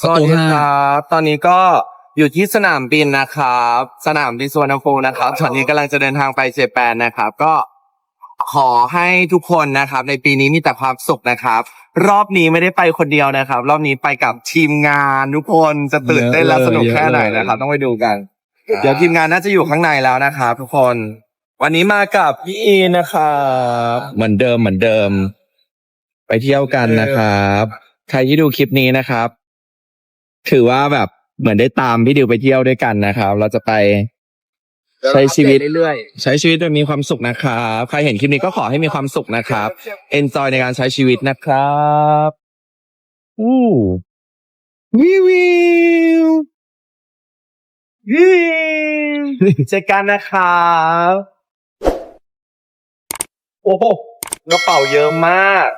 สวัสดีครับ ตอนนี้ก็อยู่ที่สนามบินนะครับ สนามบินสุวรรณภูมินะครับ ตอนนี้กำลังจะเดินทางไปเจแปนนะครับ ก็ขอให้ทุกคนนะครับ ในปีนี้มีแต่ความสุขนะครับ รอบนี้ไม่ได้ไปคนเดียวนะครับ รอบนี้ไปกับทีมงานทุกคนจะตื่นเต้นและสนุกแค่ไหนนะครับ ต้องไปดูกัน เดี๋ยวทีมงานน่าจะอยู่ข้างในแล้วนะครับทุกคน วันนี้มากับพี่อีนนะครับเหมือนเดิมเหมือนเดิม ไปเที่ยวกันนะครับ ใครที่ดูคลิปนี้นะครับ ถือว่าแบบเหมือนได้ตามพี่ดิวไปเที่ยวด้วยกันนะครับ เราจะไป ใช้ชีวิต เรื่อยใช้ชีวิตโดยมีความสุขนะครับใครเห็นคลิปนี้ก็ขอให้มีความสุขนะครับ enjoy ในการใช้ชีวิตนะครับอู้วิววิวๆเจอกันนะครับโอ้โหกระเป๋าเยอะมาก